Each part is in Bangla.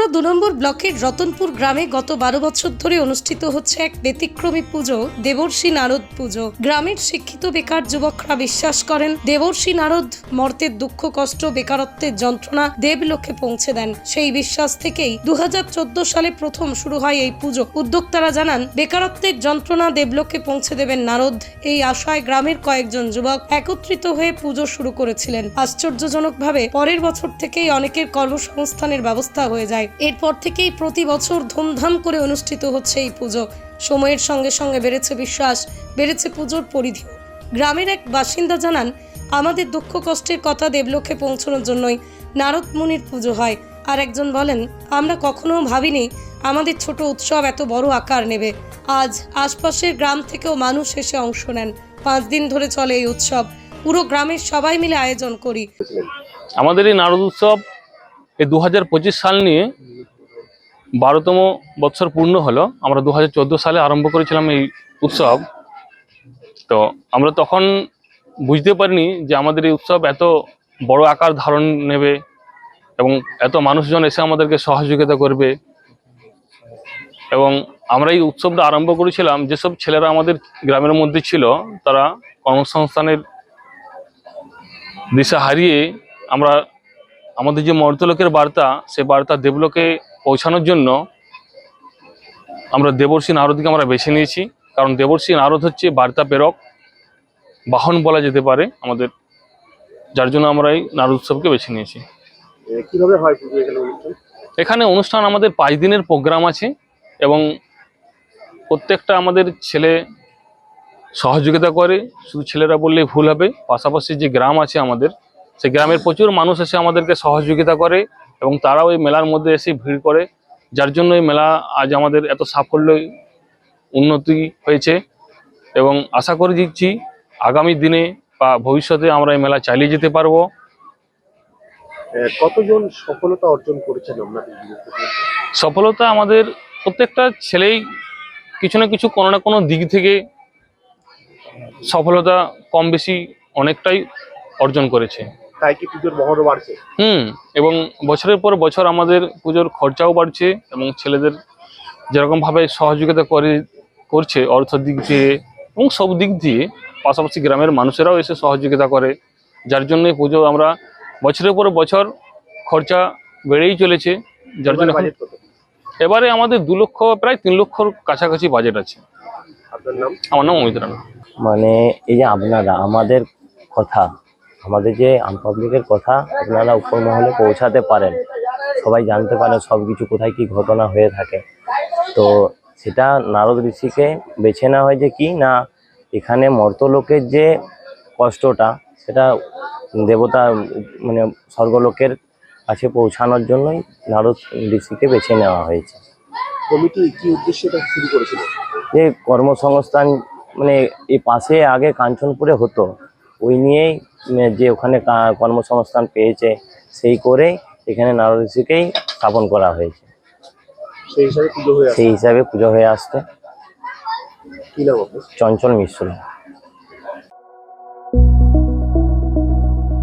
বাঁকুড়া দু নম্বর ব্লকের রতনপুর গ্রামে গত বারো বছর ধরে অনুষ্ঠিত হচ্ছে এক ব্যতিক্রমী পুজো, দেবর্ষী নারদ পুজো। গ্রামের শিক্ষিত বেকার যুবকরা বিশ্বাস করেন, দেবর্ষী নারদ মর্তের দুঃখ, কষ্ট, বেকারত্বের যন্ত্রণা দেবলোকে পৌঁছে দেন। সেই বিশ্বাস থেকেই দুই হাজার চোদ্দ সালে প্রথম শুরু হয় এই পুজো। উদ্যোক্তারা জানান, বেকারত্বের যন্ত্রণা দেবলোকে পৌঁছে দেবেন নারদ। এই আশায় গ্রামের কয়েকজন যুবক একত্রিত হয়ে পুজো শুরু করেছিলেন। আশ্চর্যজনকভাবে পরের বছর থেকেই অনেকের কর্মসংস্থানের ব্যবস্থা হয়ে যায়। এরপর থেকেই প্রতি বছর ধুমধাম করে অনুষ্ঠিত হচ্ছে এই পুজো। সময়ের সঙ্গে সঙ্গে বেড়েছে বিশ্বাস, বেড়েছে পুজোর পরিধিও গ্রামের এক বাসিন্দা জানান, আমাদের দুঃখ কষ্টের কথা দেবলোকে পৌঁছানোর জন্যই নারদ মুনির পুজো হয়। আর একজন বলেন, আমরা কখনো ভাবিনি আমাদের ছোট উৎসব এত বড় আকার নেবে। আজ আশপাশের গ্রাম থেকেও মানুষ এসে অংশ নেন। পাঁচ দিন ধরে চলে এই উৎসব। পুরো গ্রামের সবাই মিলে আয়োজন করি। আমাদের এই নারদ উৎসব এই দু হাজার পঁচিশ সাল নিয়ে বারোতম বৎসর পূর্ণ হলো। আমরা দু হাজার চোদ্দ সালে আরম্ভ করেছিলাম এই উৎসব। তো আমরা তখন বুঝতে পারিনি যে আমাদের এই উৎসব এত বড় আকার ধারণ নেবে এবং এত মানুষজন এসে আমাদেরকে সহযোগিতা করবে। এবং আমরা এই উৎসবটা আরম্ভ করেছিলাম, যেসব ছেলেরা আমাদের গ্রামের মধ্যে ছিল, তারা কর্মসংস্থানের দিশা হারিয়ে আমরা আমাদের যে মর্তলোকের বার্তা সে বার্তা দেবলোকে পৌঁছানোর জন্য আমরা দেবর্ষী নারদকে আমরা বেছে নিয়েছি। কারণ দেবর্ষী নারদ হচ্ছে বার্তা প্রেরক বাহন বলা যেতে পারে আমাদের। যার জন্য আমরা এই নারদ উৎসবকে বেছে নিয়েছি। কীভাবে হয় এখানে অনুষ্ঠান আমাদের পাঁচ দিনের প্রোগ্রাম আছে এবং প্রত্যেকটা আমাদের ছেলে সহযোগিতা করে শুধু ছেলেরা বললেই ভুল হবে। পাশাপাশি যে গ্রাম আছে আমাদের সেই গ্রামের প্রচুর মানুষ এসে আমাদেরকে সহযোগিতা করে এবং তারাও এই মেলার মধ্যে এসে ভিড় করে যার জন্য এই মেলা আজ আমাদের এত সাফল্য উন্নতি হয়েছে এবং আশা করে দিচ্ছি আগামী দিনে বা ভবিষ্যতে আমরা এই মেলা চালিয়ে যেতে পারব। কতজন সফলতা অর্জন করেছেন আপনাদের সফলতা আমাদের প্রত্যেকটা ছেলেই কিছু না কিছু কোনো না কোনো দিক থেকে সফলতা কম বেশি অনেকটাই অর্জন করেছে। তাই কি পুজোর মহরও বাড়ছে? হুম এবং বছরের পর বছর আমাদের পুজোর খরচাও বাড়ছে এবং ছেলেদের যেরকমভাবে সহযোগিতা করে করছে অর্থ দিক দিয়ে এবং সব দিক দিয়ে পাশাপাশি গ্রামের মানুষেরাও এসে সহযোগিতা করে যার জন্য পুজো আমরা বছরের পর বছর খরচা বেড়েই চলেছে যার জন্য বাজেট এবারে আমাদের দু লক্ষ প্রায় তিন লক্ষর কাছাকাছি বাজেট আছে। আপনার নাম? আমার নাম অমিত রানা। মানে এই যে আপনারা আমাদের কথা আমাদের যে পাবলিকের কথা আপনারা উপর মহলে পৌঁছাতে পারেন। সবাই জানতে পারে সব কিছু কোথায় কি ঘটনা হয়ে থাকে। তো সেটা নারদ ঋষিকে বেছে নেওয়া হয় যে কি না এখানে মর্তলোকের যে কষ্টটা সেটা দেবতা মানে স্বর্গলোকের কাছে পৌঁছানোর জন্যই নারদ ঋষিকে বেছে নেওয়া হয়েছে। কমিটি কি উদ্দেশ্যটা শুরু করেছিল? যে কর্মসংস্থান মানে এই পাশে আগে কাঞ্চনপুরে হতো। ওই নিয়েই যে ওখানে কা- কর্মসংস্থান পেয়েছে সেই করে এখানে নারদীকে স্থাপন করা হয়েছে। সেই হিসাবে পুজো হয়ে আছে সেই হিসাবে পুজো হয়ে আসছে। চঞ্চল মিশ্র।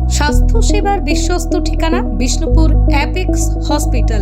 স্বাস্থ্য সেবার বিশ্বস্ত ঠিকানা বিষ্ণুপুর অ্যাপেক্স হসপিটাল।